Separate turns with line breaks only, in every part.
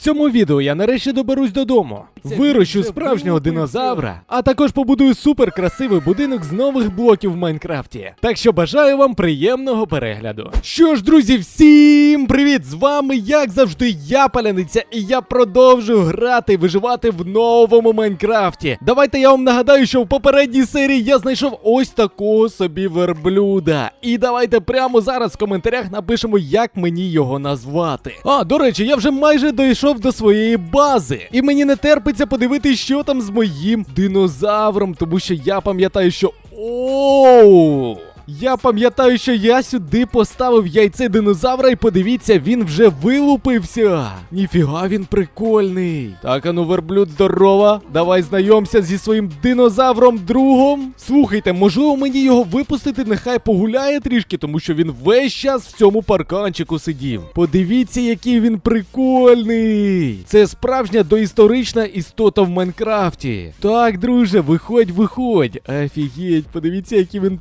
В цьому відео я нарешті доберусь додому. Вирощу справжнього динозавра, а також побудую супер красивий будинок з нових блоків в Майнкрафті. Так що бажаю вам приємного перегляду. Що ж, друзі, всім привіт! З вами, як завжди, я Паляниця, і я продовжую грати і виживати в новому Майнкрафті. Давайте я вам нагадаю, що в попередній серії я знайшов ось такого собі верблюда. І давайте прямо зараз в коментарях напишемо, як мені його назвати. А, до речі, я вже майже дійшов до своєї бази. І мені не терпиться подивитися, що там з моїм динозавром, тому що я пам'ятаю, що. Оу! Я пам'ятаю, що я сюди поставив яйце динозавра, і подивіться, він вже вилупився. Ніфіга він прикольний. Так, ану, верблюд, здорова. Давай знайомся зі своїм динозавром другом. Слухайте, можливо, мені його випустити, нехай погуляє трішки, тому що він весь час в цьому парканчику сидів. Подивіться, який він прикольний. Це справжня доісторична істота в Майнкрафті. Так, друже, виходь, виходь. Офігеть, подивіться, який він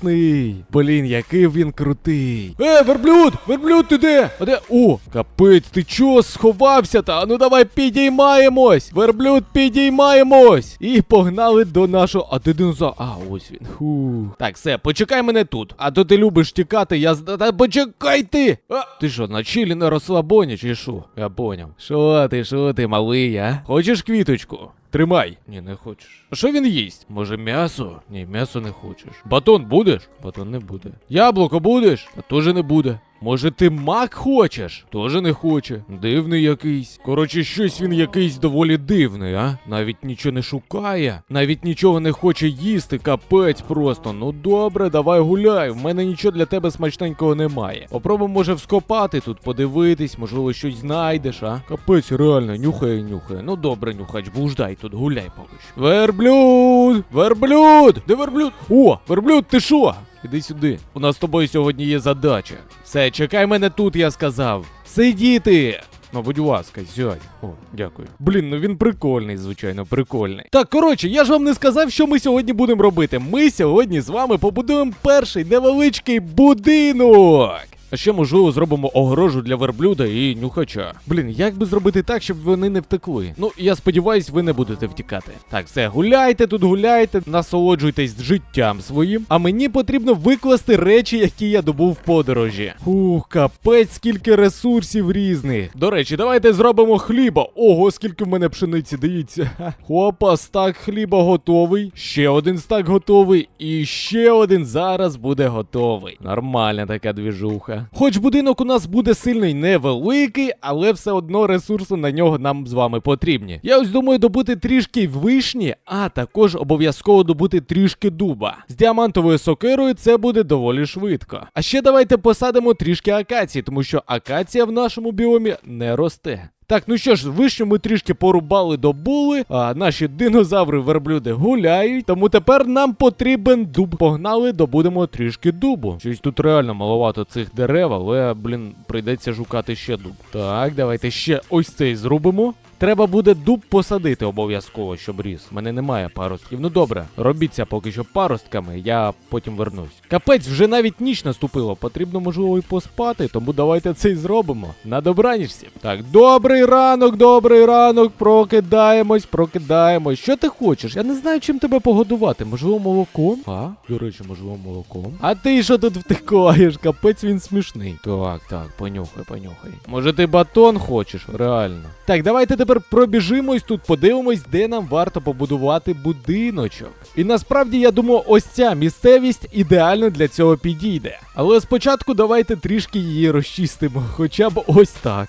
приколдесний. Блін, який він крутий. Е, верблюд! Верблюд, ти де? А де? О, капець, ти чого сховався та? Ну давай підіймаємось! Верблюд, підіймаємось! І погнали до нашого. А де динозавр? А, ось він. Фух. Так, все, почекай мене тут. А то ти любиш тікати, я Та почекай ти! А, ти що, на чилі на розслабоні чи що? Я поняв. Що ти, що ти, малий, а? Хочеш квіточку? Тримай. Ні, не хочеш. А що він їсть? Може м'ясо? Ні, м'ясо не хочеш. Батон будеш? Батон не буде. Яблуко будеш? А теж не буде. Може, ти мак хочеш? Тоже не хоче. Дивний якийсь. Коротше, щось він якийсь доволі дивний, а? Навіть нічого не шукає, навіть нічого не хоче їсти, капець просто. Ну добре, давай гуляй. В мене нічого для тебе смачненького немає. Попробуй, може, вскопати тут, подивитись, можливо, щось знайдеш, а? Капець, реально, нюхає, нюхає. Ну добре, нюхач, блуждай тут, гуляй поки що. Верблюд! Верблюд! Де верблюд? О, верблюд, ти що? Іди сюди. У нас з тобою сьогодні є задача. Все, чекай мене тут, я сказав. Сидіти! Ну, будь ласка, сядь. О, дякую. Блін, ну він прикольний, звичайно, прикольний. Так, коротше, я ж вам не сказав, що ми сьогодні будемо робити. Ми сьогодні з вами побудуємо перший невеличкий будинок. А ще, можливо, зробимо огорожу для верблюда і нюхача. Блін, як би зробити так, щоб вони не втекли? Ну, я сподіваюсь, ви не будете втікати. Так, все, гуляйте тут, гуляйте, насолоджуйтесь життям своїм. А мені потрібно викласти речі, які я добув в подорожі. Ух, капець, скільки ресурсів різних. До речі, давайте зробимо хліба. Ого, скільки в мене пшениці, дивіться. Хопа, стак хліба готовий. Ще один стак готовий. І ще один зараз буде готовий. Нормальна така двіжуха. Хоч будинок у нас буде сильний невеликий, але все одно ресурси на нього нам з вами потрібні. Я ось думаю добути трішки вишні, а також обов'язково добути трішки дуба. З діамантовою сокирою це буде доволі швидко. А ще давайте посадимо трішки акації, тому що акація в нашому біомі не росте. Так, ну що ж, вишню ми трішки порубали добули, а наші динозаври верблюди гуляють. Тому тепер нам потрібен дуб. Погнали, добудемо трішки дубу. Щось тут реально маловато цих дерев, але, блін, прийдеться шукати ще дуб. Так, давайте ще ось цей зробимо. Треба буде дуб посадити обов'язково, щоб ріс. У мене немає паростків. Ну добре, робіться поки що паростками, я потім вернусь. Капець, вже навіть ніч наступило. Потрібно, можливо, і поспати, тому давайте це й зробимо. На добраніч всім. Так, добрий ранок, добрий ранок. Прокидаємось, прокидаємось. Що ти хочеш? Я не знаю, чим тебе погодувати. Можливо, молоком? А? До речі, можливо, молоком. А ти що тут втикаєш? Капець він смішний. Так, так, понюхай, понюхай. Може, ти батон хочеш? Реально. Так, давайте тепер пробіжимось тут, подивимось, де нам варто побудувати будиночок. І насправді я думаю, ось ця місцевість ідеально для цього підійде. Але спочатку давайте трішки її розчистимо, хоча б ось так.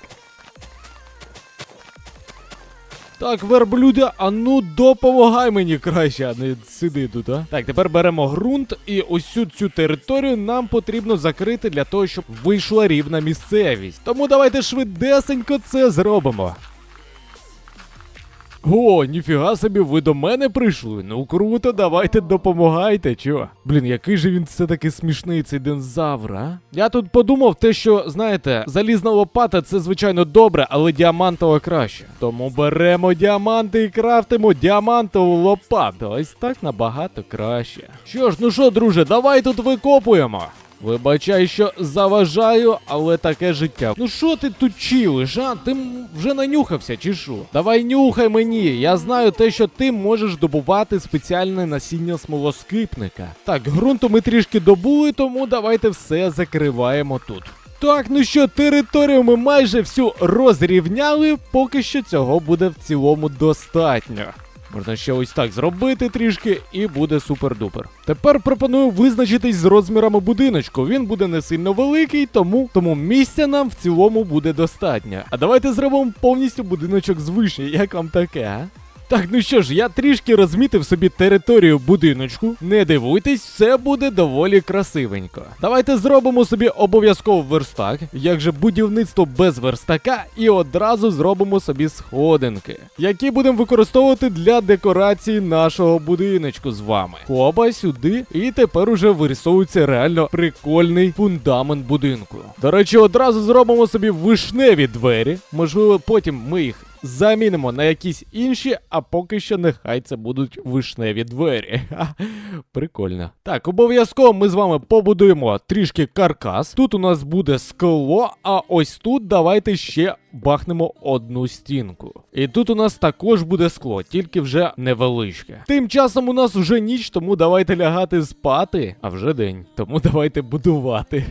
Так, верблюде, а ну допомагай мені краще, а не сиди тут, а. Так, тепер беремо ґрунт, і цю цю територію нам потрібно закрити для того, щоб вийшла рівна місцевість. Тому давайте швидесенько це зробимо. О, ніфіга собі, ви до мене прийшли. Ну круто, давайте допомагайте, чо? Блін, який же він все таки смішний, цей динозавр, а? Я тут подумав те, що, знаєте, залізна лопата це звичайно добре, але діамантова краще. Тому беремо діаманти і крафтимо діамантову лопату. Ось так набагато краще. Що ж, ну що, друже, давай тут викопуємо. Вибачай, що заважаю, але таке життя. Ну що ти тут чилиш, а? Ти вже нанюхався, чи що? Давай нюхай мені. Я знаю те, що ти можеш добувати спеціальне насіння смолоскипника. Так, ґрунту ми трішки добули, тому давайте все закриваємо тут. Так, ну що, територію ми майже всю розрівняли, поки що цього буде в цілому достатньо. Можна ще ось так зробити трішки, і буде супер-дупер. Тепер пропоную визначитись з розмірами будиночку. Він буде не сильно великий, тому, тому місця нам в цілому буде достатньо. А давайте зробимо повністю будиночок з вишні. Як вам таке, а? Так, ну що ж, я трішки розмітив собі територію будиночку. Не дивуйтесь, все буде доволі красивенько. Давайте зробимо собі обов'язково верстак, як же будівництво без верстака, і одразу зробимо собі сходинки, які будемо використовувати для декорації нашого будиночку з вами. Хоба сюди, і тепер уже вирисовується реально прикольний фундамент будинку. До речі, одразу зробимо собі вишневі двері. Можливо, потім ми їх замінимо на якісь інші, а поки що нехай це будуть вишневі двері. Ха, Прикольно. Так, обов'язково ми з вами побудуємо трішки каркас. Тут у нас буде скло, а ось тут давайте ще бахнемо одну стінку. І тут у нас також буде скло, тільки вже невеличке. Тим часом у нас вже ніч, тому давайте лягати спати, а вже день. Тому давайте будувати.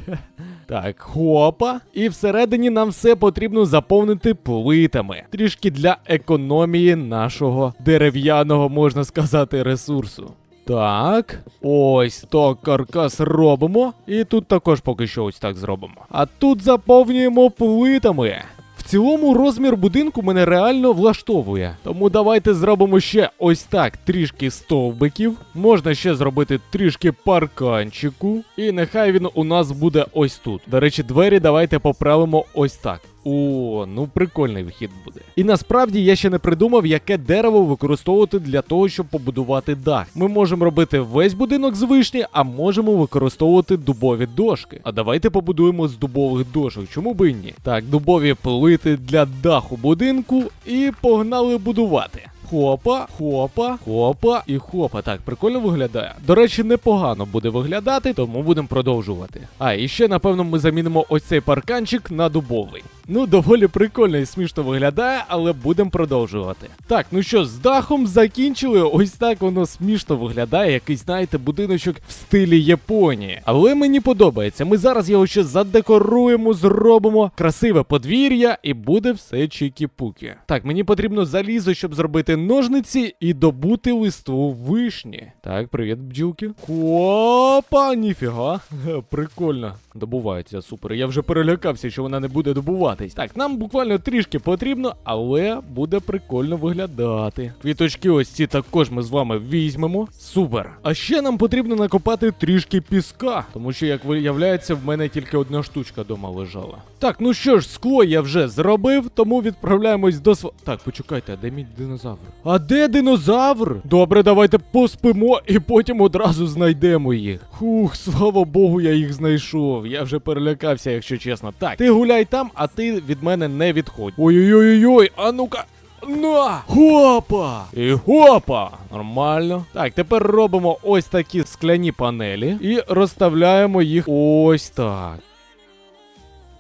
Так, хопа. І всередині нам все потрібно заповнити плитами. Трішки для економії нашого дерев'яного, можна сказати, ресурсу. Так, ось так каркас робимо. І тут також поки що ось так зробимо. А тут заповнюємо плитами. Цілому розмір будинку мене реально влаштовує. Тому давайте зробимо ще ось так трішки стовбиків. Можна ще зробити трішки парканчику. І нехай він у нас буде ось тут. До речі, двері давайте поправимо ось так. О, ну прикольний вхід буде. І насправді я ще не придумав, яке дерево використовувати для того, щоб побудувати дах. Ми можемо робити весь будинок з вишні, а можемо використовувати дубові дошки. А давайте побудуємо з дубових дошок. Чому би ні? Так, дубові плити для даху будинку і погнали будувати. Хопа, хопа, хопа і хопа. Так, прикольно виглядає. До речі, непогано буде виглядати, тому будемо продовжувати. А, і ще, напевно, ми замінимо ось цей парканчик на дубовий. Ну, доволі прикольно і смішно виглядає, але будемо продовжувати. Так, ну що, з дахом закінчили. Ось так воно смішно виглядає, якийсь, знаєте, будиночок в стилі Японії. Але мені подобається. Ми зараз його ще задекоруємо, зробимо красиве подвір'я, і буде все чікі-пукі. Так, мені потрібно залізо, щоб зробити ножниці і добути листву вишні. Так, привіт, бджілки. Опа, ніфіга. Прикольно. Добувається, супер. Я вже перелякався, що вона не буде добуватись. Так, нам буквально трішки потрібно, але буде прикольно виглядати. Квіточки ось ці також ми з вами візьмемо. Супер. А ще нам потрібно накопати трішки піска, тому що, як виявляється, в мене тільки одна штучка дома лежала. Так, ну що ж, скло я вже зробив, тому відправляємось до св... Так, почекайте, а де мій динозавр? А де динозавр? Добре, давайте поспимо і потім одразу знайдемо їх. Хух, слава Богу, я їх знайшов. Я вже перелякався, якщо чесно. Так, ти гуляй там, а ти від мене не відходь. Ой-ой-ой, а ну-ка. На! Хопа! І хопа! Нормально. Так, тепер робимо ось такі скляні панелі і розставляємо їх ось так.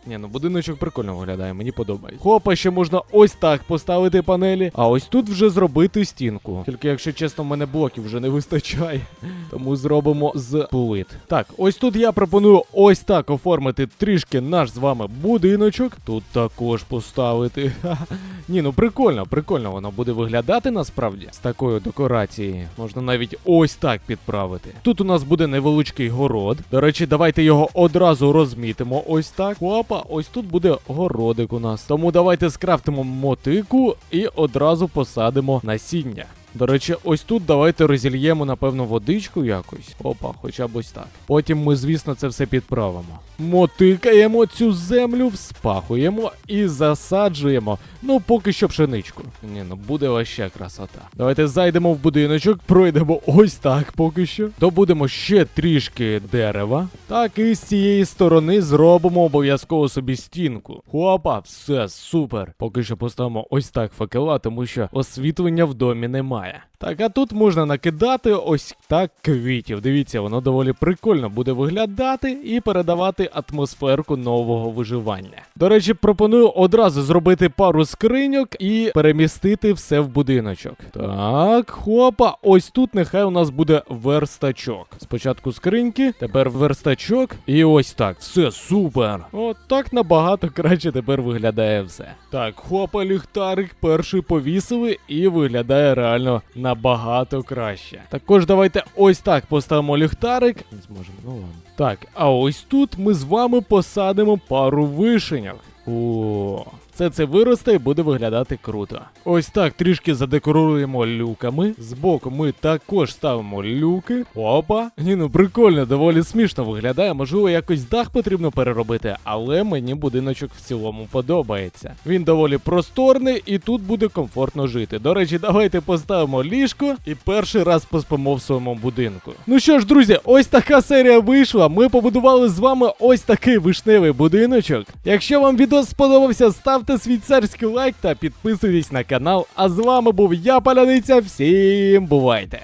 Ні, ну будиночок прикольно виглядає, мені подобається. Хопа, ще можна ось так поставити панелі, а ось тут вже зробити стінку. Тільки, якщо чесно, в мене блоків вже не вистачає. Тому зробимо з плит. Так, ось тут я пропоную ось так оформити трішки наш з вами будиночок. Тут також поставити. Ні, ну прикольно, прикольно воно буде виглядати насправді з такою декорацією. Можна навіть ось так підправити. Тут у нас буде невеличкий город. До речі, давайте його одразу розмітимо. Ось так. Опа, ось тут буде городик у нас. Тому давайте скрафтимо мотику і одразу посадимо насіння. До речі, ось тут давайте розільємо, напевно, водичку якось. Опа, хоча б ось так. Потім ми, звісно, це все підправимо. Мотикаємо цю землю, вспахуємо і засаджуємо. Ну, поки що пшеничку. Ні, ну буде ваще красота. Давайте зайдемо в будиночок, пройдемо ось так поки що. Добудемо ще трішки дерева. Так, і з цієї сторони зробимо обов'язково собі стінку. Хопа, все, супер. Поки що поставимо ось так факела, тому що освітлення в домі немає. Немає. Так, а тут можна накидати ось так квітів. Дивіться, воно доволі прикольно буде виглядати і передавати атмосферку нового виживання. До речі, пропоную одразу зробити пару скриньок і перемістити все в будиночок. Так, хопа, ось тут нехай у нас буде верстачок. Спочатку скриньки, тепер верстачок, і ось так. Все супер. От так набагато краще тепер виглядає все. Так, хопа, ліхтарик перший повісили і виглядає реально набагато краще. Також давайте ось так поставимо ліхтарик. Не зможемо, ну ладно. Так, а ось тут ми з вами посадимо пару вишеньок. О, це це виросте і буде виглядати круто. Ось так трішки задекоруємо люками. Збоку ми також ставимо люки. Опа. Ні, ну прикольно, доволі смішно виглядає. Можливо, якось дах потрібно переробити, але мені будиночок в цілому подобається. Він доволі просторний і тут буде комфортно жити. До речі, давайте поставимо ліжко і перший раз поспимо в своєму будинку. Ну що ж, друзі, ось така серія вийшла. Ми побудували з вами ось такий вишневий будиночок. Якщо вам відео сподобався, ставте свій царський лайк та підписуйтесь на канал. А з вами був я, Паляниця. Всім бувайте!